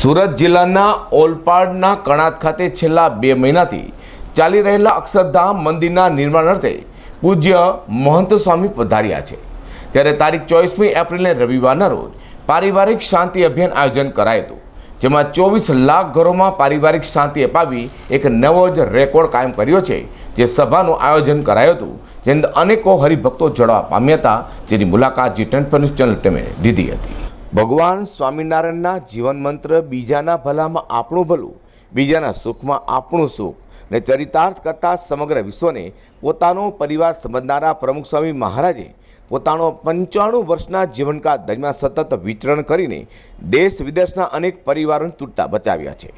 સુરત જિલ્લાના ઓલપાડના કણાત ખાતે છેલ્લા બે મહિનાથી ચાલી રહેલા અક્ષરધામ મંદિરના નિર્માણ અર્થે પૂજ્ય મહંત સ્વામી પધાર્યા છે. ત્યારે તારીખ ચોવીસમી એપ્રિલને રવિવારના રોજ પારિવારિક શાંતિ અભિયાન આયોજન કરાયું હતું, જેમાં ચોવીસ લાખ ઘરોમાં પારિવારિક શાંતિ અપાવી એક નવો જ રેકોર્ડ કાયમ કર્યો છે, જે સભાનું આયોજન કરાયું હતું, જેની અનેકો હરિભક્તો જોડવા પામ્યા હતા, જેની મુલાકાત જી ટ્વેન્ટી ન્યૂઝ ચેનલ ટીમે લીધી હતી. ભગવાન સ્વામિનારાયણના જીવન મંત્ર બીજાના ભલામાં આપણું ભલું, બીજાના સુખમાં આપણું સુખ ને ચરિતાર્થ કરતા સમગ્ર વિશ્વને પોતાનો પરિવાર સમજનારા પ્રમુખ સ્વામી મહારાજે પોતાનો પંચાણું વર્ષના જીવનકાળ દરમિયાન સતત વિચરણ કરીને દેશ વિદેશના અનેક પરિવારોને તૂટતા બચાવ્યા છે.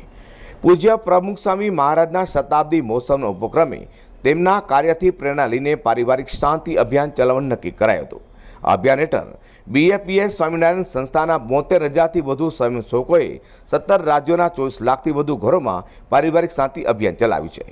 પૂજ્ય પ્રમુખ સ્વામી મહારાજના શતાબ્દી મહોત્સવના ઉપક્રમે તેમના કાર્યથી પ્રેરણા લઈને પારિવારિક શાંતિ અભિયાન ચલાવવાનું નક્કી કરાયું હતું. આ અભિયાન હેઠળ બીએપીએસ સ્વામિનારાયણ સંસ્થાના બોતેર હજારથી વધુ સ્વયંસેવકોએ સત્તર રાજ્યોના ચોવીસ લાખથી વધુ ઘરોમાં પારિવારિક શાંતિ અભિયાન ચલાવ્યું છે.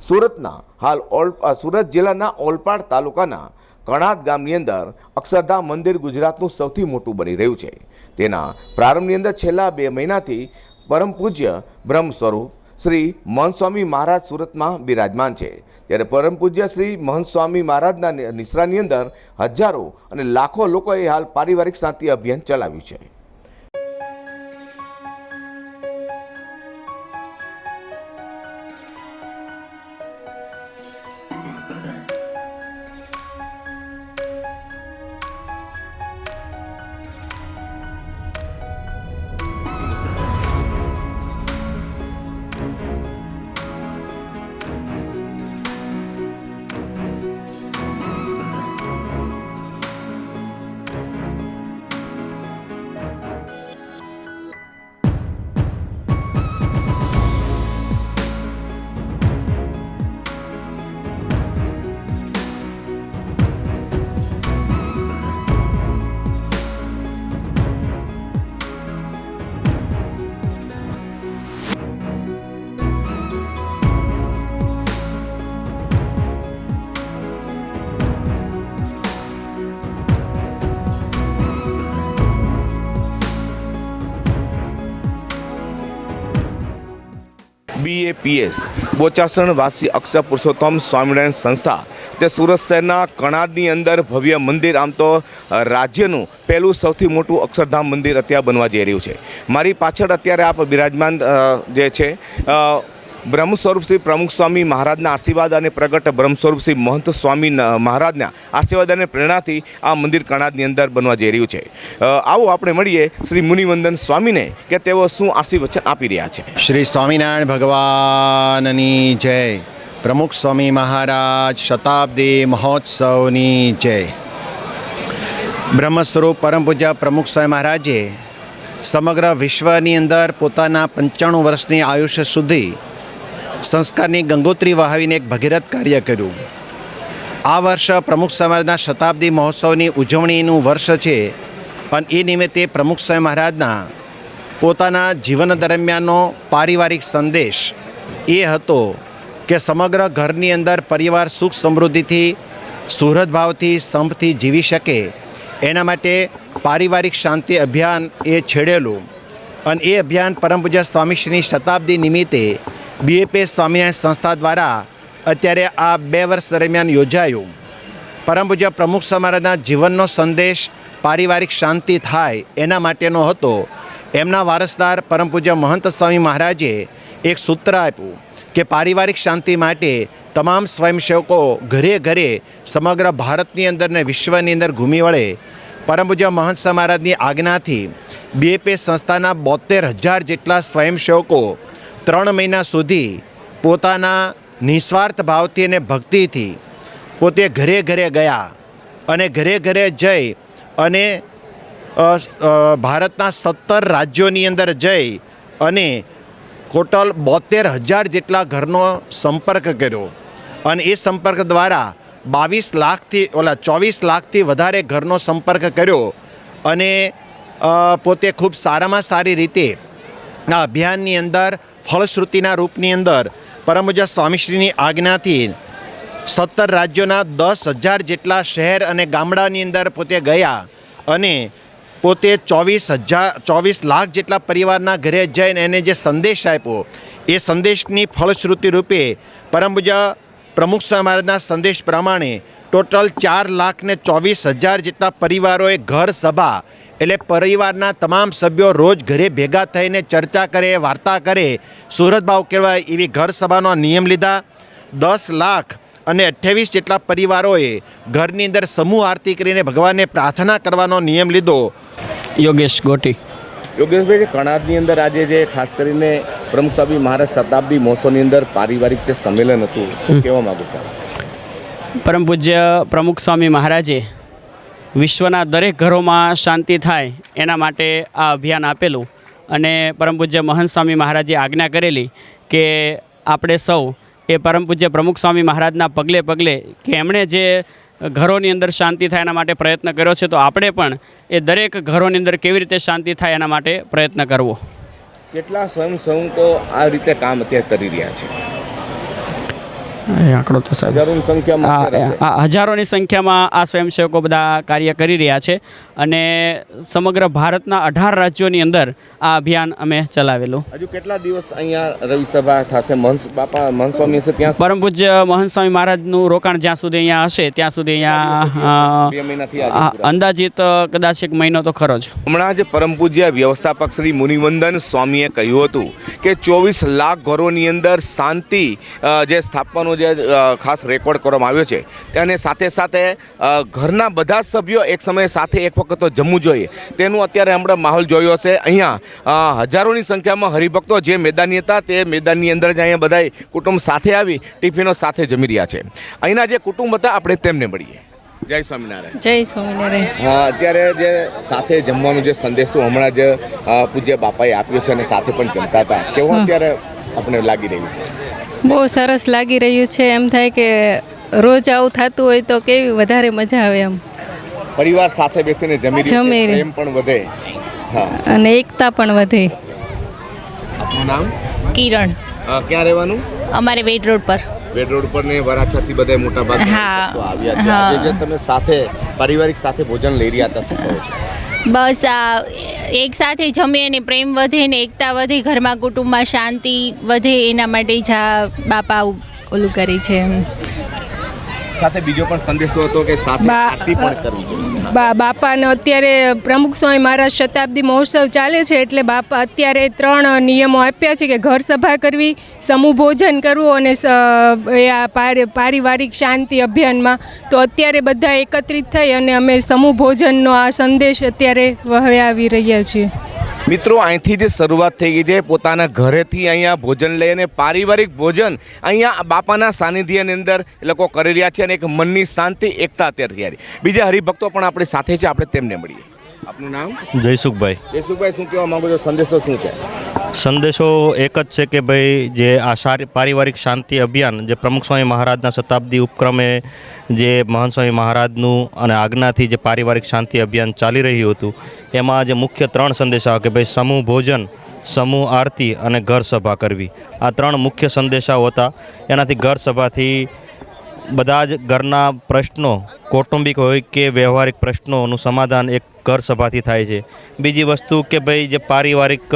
સુરતના હાલ ઓલ સુરત જિલ્લાના ઓલપાડ તાલુકાના કણાદ ગામની અંદર અક્ષરધામ મંદિર ગુજરાતનું સૌથી મોટું બની રહ્યું છે. તેના પ્રારંભની અંદર છેલ્લા બે મહિનાથી પરમ પૂજ્ય બ્રહ્મ સ્વરૂપ શ્રી મહંત સ્વામી મહારાજ સુરતમાં બિરાજમાન છે. ત્યારે પરમ પૂજ્ય શ્રી મહંત સ્વામી મહારાજના નિશ્રાની અંદર હજારો અને લાખો લોકોએ હાલ પારિવારિક શાંતિ અભિયાન ચલાવ્યું છે. બીએપીએસ બોચાસણ વાસી અક્ષર પુરુષોત્તમ સ્વામિનારાયણ સંસ્થા, તે સુરત શહેરના કણાદની અંદર ભવ્ય મંદિર, આમ તો રાજ્યનું પહેલું સૌથી મોટું અક્ષરધામ મંદિર અત્યારે બનવા જઈ રહ્યું છે. મારી પાછળ અત્યારે આપ બિરાજમાન જે છે બ્રહ્મ સ્વરૂપ શ્રી પ્રમુખ સ્વામી મહારાજના આશીર્વાદ અને પ્રગટ બ્રહ્મ સ્વરૂપ શ્રી મહંત સ્વામી મહારાજના આશીર્વાદ અને પ્રેરણાથી આ મંદિર કણાદની અંદર બનવા જઈ રહ્યું છે. આવો આપણે મળીએ શ્રી મુનિવંદન સ્વામીને કે તેઓ શું આશીર્વચન આપી રહ્યા છે. શ્રી સ્વામિનારાયણ ભગવાનની જય. પ્રમુખ સ્વામી મહારાજ શતાબ્દી મહોત્સવની જય. બ્રહ્મ સ્વરૂપ પરમ પૂજ્ય પ્રમુખ સ્વામી મહારાજે સમગ્ર વિશ્વની અંદર પોતાના પંચાણું વર્ષની આયુષ્ય સુધી સંસ્કારની ગંગોત્રી વહાવીને એક ભગીરથ કાર્ય કર્યું. આ વર્ષ પ્રમુખ સમાજના શતાબ્દી મહોત્સવની ઉજવણીનું વર્ષ છે અને એ નિમિત્તે પ્રમુખ સ્વામી મહારાજના પોતાના જીવન દરમિયાનનો પારિવારિક સંદેશ એ હતો કે સમગ્ર ઘરની અંદર પરિવાર સુખ સમૃદ્ધિથી સુહૃદભાવથી સંપથી જીવી શકે. એના માટે પારિવારિક શાંતિ અભિયાન એ છેડેલું. અને એ અભિયાન પરમ પૂજ્ય સ્વામીશ્રીની શતાબ્દી નિમિત્તે બીએપીએસ સ્વામિનારાયણ સંસ્થા દ્વારા અત્યારે આ બે વર્ષ દરમિયાન યોજાયું. પરમ પૂજ્ય પ્રમુખ સમારોહના જીવનનો સંદેશ, પારિવારિક શાંતિ થાય એના માટેનો હતો. એમના વારસદાર પરમ પૂજ્ય મહંત સ્વામી મહારાજે એક સૂત્ર આપ્યું કે પારિવારિક શાંતિ માટે તમામ સ્વયંસેવકો ઘરે ઘરે સમગ્ર ભારતની અંદર ને વિશ્વની અંદર ઘૂમી વળે. પરમ પૂજ્ય મહંત મહારાજની આજ્ઞાથી બીએપી સંસ્થાના બોતેર હજાર જેટલા સ્વયંસેવકો ત્રણ મહિના સુધી પોતાના નિસ્વાર્થ ભાવથી અને ભક્તિથી પોતે ઘરે ઘરે ગયા અને ઘરે ઘરે જઈ અને ભારતના સત્તર રાજ્યોની અંદર જઈ અને ટોટલ બોતેર હજાર જેટલા ઘરનો સંપર્ક કર્યો. અને એ સંપર્ક દ્વારા બાવીસ લાખથી, ઓલા ચોવીસ લાખથી વધારે ઘરનો સંપર્ક કર્યો અને પોતે ખૂબ સારામાં સારી રીતે આ અભિયાનની અંદર ફળશ્રુતિના રૂપની અંદર પરમ સ્વામીશ્રીની આજ્ઞાથી સત્તર રાજ્યોના દસ હજાર જેટલા શહેર અને ગામડાની અંદર પોતે ગયા અને પોતે ચોવીસ હજાર, ચોવીસ લાખ જેટલા પરિવારના ઘરે જઈને એને જે સંદેશ આપ્યો, એ સંદેશની ફળશ્રુતિ રૂપે પરમ પ્રમુખ સ્વામી સંદેશ પ્રમાણે ટોટલ ચાર લાખ ને ચોવીસ હજાર જેટલા પરિવારોએ ઘર સભા એટલે પરિવારના તમામ સભ્યો રોજ ઘરે ભેગા થઈને ચર્ચા કરે વાર્તા કરે. સુરત ઉકેલવા કહેવાય એવી ઘર સભાનો નિયમ લીધા. દસ લાખ અને અઠ્યાવીસ જેટલા પરિવારોએ ઘરની અંદર સમૂહ આરતી કરીને ભગવાનને પ્રાર્થના કરવાનો નિયમ લીધો. યોગેશ ગોટી. યોગેશભાઈ જે કણાદની અંદર આજે જે ખાસ કરીને પ્રમુખ સ્વામી મહારાજ શતાબ્દી મહોત્સવની અંદર પારિવારિક જે સંમેલન હતું શું કહેવા માગું છું? પરમ પૂજ્ય પ્રમુખ સ્વામી મહારાજે વિશ્વના દરેક ઘરોમાં શાંતિ થાય એના માટે આ અભિયાન આપેલું. અને પરમ પૂજ્ય મહંત સ્વામી મહારાજે આજ્ઞા કરેલી કે આપણે સૌ એ પરમ પૂજ્ય પ્રમુખ સ્વામી મહારાજના પગલે પગલે કે એમણે જે ઘરોની અંદર શાંતિ થાય એના માટે પ્રયત્ન કર્યો છે, તો આપણે પણ એ દરેક ઘરોની અંદર કેવી રીતે શાંતિ થાય એના માટે પ્રયત્ન કરવો. કેટલા સ્વયંસેવકો આ રીતે કામ અત્યારે કરી રહ્યા છે? આંકડો તો હજારોની સંખ્યામાં આ આ હજારોની સંખ્યામાં આ સ્વયંસેવકો બધા કાર્ય કરી રહ્યા છે અને સમગ્ર ભારતના અઢાર રાજ્યોની અંદર આ અભિયાન અમે ચલાવેલું. હજુ કેટલા દિવસ અહીંયા રવિ સભા થશે? મહંસ બાપા મહંસ્વામી હશે ત્યાં પરમ પૂજ્ય મહંત સ્વામી મહારાજનું રોકાણ જ્યાં સુધી અહીંયા હશે ત્યાં સુધી અહીંયા. અંદાજિત કદાચ એક મહિનો તો ખરો જ. હમણાં જ પરમ પૂજ્ય વ્યવસ્થાપક શ્રી મુનિવંદન સ્વામીએ કહ્યું હતું કે ચોવીસ લાખ ઘરોની અંદર શાંતિ જે સ્થાપવાનો જે ખાસ રેકોર્ડ કરવામાં આવ્યો છે. અને સાથે સાથે ઘરના બધા જ સભ્યો એક સમયે સાથે એક વખત તો જમવું જોઈએ. તેનું અત્યારે હમણાં માહોલ જોયો છે અહીંયા હજારોની સંખ્યામાં હરિભક્તો જે મેદાની હતા તે મેદાનની અંદર જ અહીંયા બધા કુટુંબ સાથે આવી ટિફિનો સાથે જમી રહ્યા છે. અહીંના જે કુટુંબ હતા આપણે તેમને મળીએ. જય સ્વામિનારાયણ. જય સ્વામિનારાયણ. હા અત્યારે જે સાથે જમવાનો જે સંદેશો હમણાં જ પૂજ્ય બાપાએ આપ્યો છે અને સાથે પણ જમતા હતા. કેવું અત્યારે આપણે લાગી રહ્યું છે? બહુ સરસ લાગી રહ્યું છે. એમ થાય કે રોજ આવું થતું હોય તો કેવી વધારે મજા આવે એમ. પરિવાર સાથે બેસીને જમી જમી પ્રેમ પણ વધે. અને એકતા પણ વધે. આપનું નામ? કિરણ. ક્યાં રહેવાનું? અમારે વેડ રોડ પર. બેડ રોડ પર ને વરાછાથી બધા મોટા ભાગ હા. આવ્યા છે. હા. આજે જે તમે સાથે પારિવારિક સાથે ભોજન લઈ રહ્યા હતા શું કહો છો? બસ આ એક સાથે જમીએ અને પ્રેમ વધે ને એકતા વધે, ઘરમાં કુટુંબમાં શાંતિ વધે, એના માટે જ આ બાપા ઓલું કરે છે એમ. સાથે બીજો પણ સંદેશો હતો કે સાથે આરતી પણ કરવી બાપાને અત્યારે પ્રમુખ સ્વામી મહારાજ શતાબ્દી મહોત્સવ ચાલે છે એટલે બાપા અત્યારે ત્રણ નિયમો આપ્યા છે કે ઘર સભા કરવી સમૂહ ભોજન કરવું અને એ આ પારિ- પારિવારિક શાંતિ અભિયાનમાં. તો અત્યારે બધા એકત્રિત થઈ અને અમે સમૂહ ભોજનનો આ સંદેશ અત્યારે વહાવી રહ્યા છીએ. મિત્રો, અહીંથી જે શરૂઆત થઈ ગઈ છે, પોતાના ઘરેથી અહીંયા ભોજન લઈને પારિવારિક ભોજન અહીંયા બાપાના સાનિધ્યની અંદર એ લોકો કરી રહ્યા છે અને એક મનની શાંતિ, એકતા અત્યારે બીજા હરિભક્તો પણ આપણી સાથે છે, આપણે તેમને મળીએ. આપનું નામ? જયસુખભાઈ. જયસુખભાઈ શું કહેવા માંગો છો? સંદેશો શું છે? સંદેશો એક જ છે કે ભાઈ જે આ સારી પારિવારિક શાંતિ અભિયાન જે પ્રમુખ સ્વામી મહારાજના શતાબ્દી ઉપક્રમે જે મહંત સ્વામી મહારાજનું અને આજ્ઞાથી જે પારિવારિક શાંતિ અભિયાન ચાલી રહ્યું હતું એમાં જે મુખ્ય ત્રણ સંદેશાઓ કે ભાઈ સમૂહ ભોજન સમૂહ આરતી અને ઘર સભા કરવી. આ ત્રણ મુખ્ય સંદેશાઓ હતા. એનાથી ઘર સભાથી બધા જ ઘરના પ્રશ્નો કૌટુંબિક હોય કે વ્યવહારિક પ્રશ્નોનું સમાધાન એક ઘર સભાથી થાય છે. બીજી વસ્તુ કે ભાઈ જે પારિવારિક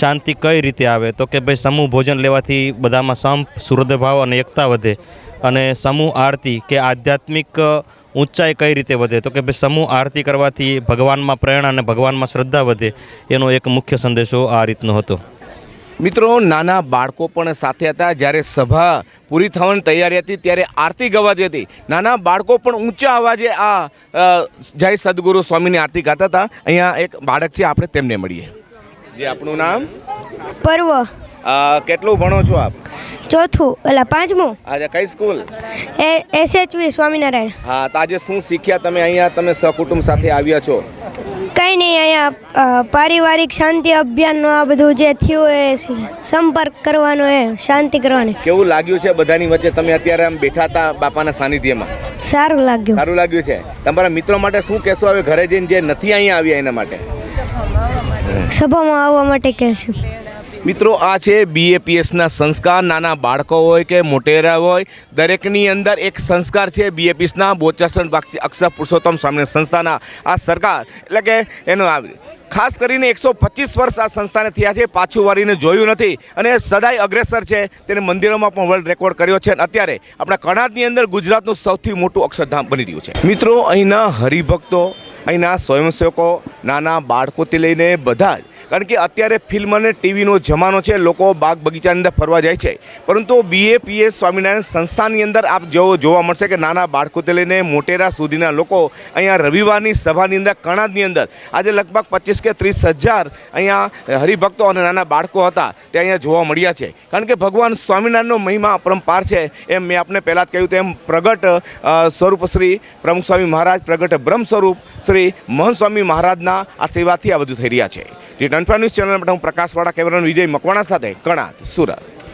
શાંતિ કઈ રીતે આવે? તો કે ભાઈ સમૂહ ભોજન લેવાથી બધામાં સંપ સુહૃદભાવ અને એકતા વધે. અને સમૂહ આરતી કે આધ્યાત્મિક ઊંચાઈ કઈ રીતે વધે? તો કે ભાઈ સમૂહ આરતી કરવાથી ભગવાનમાં પ્રેરણા અને ભગવાનમાં શ્રદ્ધા વધે. એનો એક મુખ્ય સંદેશો આ રીતનો હતો. મિત્રો નાના બાળકો પણ સાથે હતા. જ્યારે સભા પૂરી થવાની તૈયારી હતી ત્યારે આરતી ગવાતી હતી. નાના બાળકો પણ ઊંચા અવાજે આ જય સદગુરુ સ્વામીની આરતી ગાતા હતા. અહીંયા એક બાળક છે આપણે તેમને મળીએ. જે આપણું નામ? પર્વ. કેટલું ભણો છો આપ? ચોથું એટલે પાંચમું. આજે કઈ સ્કૂલ? એ એસએચવી સ્વામિનારાયણ. હા તો આજે શું શીખ્યા તમે? અહીંયા તમે સહકુટુંબ સાથે આવ્યા છો. કંઈ નહીં અહીંયા પારિવારિક શાંતિ અભિયાનનો આ બધું જે થયું એ સંપર્ક કરવાનો એ શાંતિ કરવાની. કેવું લાગ્યું છે બધાની વચ્ચે? તમે અત્યારે આમ બેઠા હતા બાપાના સાનિધ્યમાં. સારું લાગ્યું. સારું લાગ્યું છે. તમારા મિત્રો માટે શું કહેશો હવે? ઘરે જઈને જે નથી અહીંયા આવ્યા એના માટે? સભામાં આવવા માટે કહેશું. મિત્રો, આ છે બીએપીએસના સંસ્કાર. નાના બાળકો હોય કે મોટેરા હોય, દરેકની અંદર એક સંસ્કાર છે બીએપીએસના બોચાસન અક્ષર પુરુષોત્તમ સ્વામી સંસ્થાના આ સરકાર. એટલે કે એનો ખાસ કરીને એકસો પચીસ વર્ષ આ સંસ્થાને થયા છે. પાછું વાળીને જોયું નથી. અને સદાય અગ્રેસર છે. તેને મંદિરોમાં પણ વર્લ્ડ રેકોર્ડ કર્યો છે. અને અત્યારે આપણા કણાદની અંદર ગુજરાતનું સૌથી મોટું અક્ષરધામ બની રહ્યું છે. મિત્રો, અહીંના હરિભક્તો, અહીંના સ્વયંસેવકો, નાના બાળકોથી લઈને બધા જ કારણ કે અત્યારે ફિલ્મ અને ટીવીનો જમાનો છે, લોકો બાગ બગીચાની અંદર ફરવા જાય છે. પરંતુ બીએપીએસ સ્વામિનારાયણ સંસ્થાની અંદર આપ જેવો જોવા મળશે કે નાના બાળકોથી લઈને મોટેરા સુધીના લોકો અહીંયા રવિવારની સભાની અંદર, કણાદની અંદર, આજે લગભગ પચીસ કે ત્રીસ હજાર અહીંયા હરિભક્તો અને નાના બાળકો હતા તે અહીંયા જોવા મળ્યા છે. કારણ કે ભગવાન સ્વામિનારાયણનો મહિમા પરંપાર છે એમ મેં આપને પહેલાં જ કહ્યું તેમ પ્રગટ સ્વરૂપ શ્રી પ્રમુખ સ્વામી મહારાજ, પ્રગટ બ્રહ્મ સ્વરૂપ શ્રી મહંત સ્વામી મહારાજના આશીર્વાદથી આ બધું થઈ રહ્યા છે. રિટર્ન ન્યૂઝ ચેનલ માટે હું પ્રકાશવાળા કેમેરાન વિજય મકવાણા સાથે કણાત સુરત.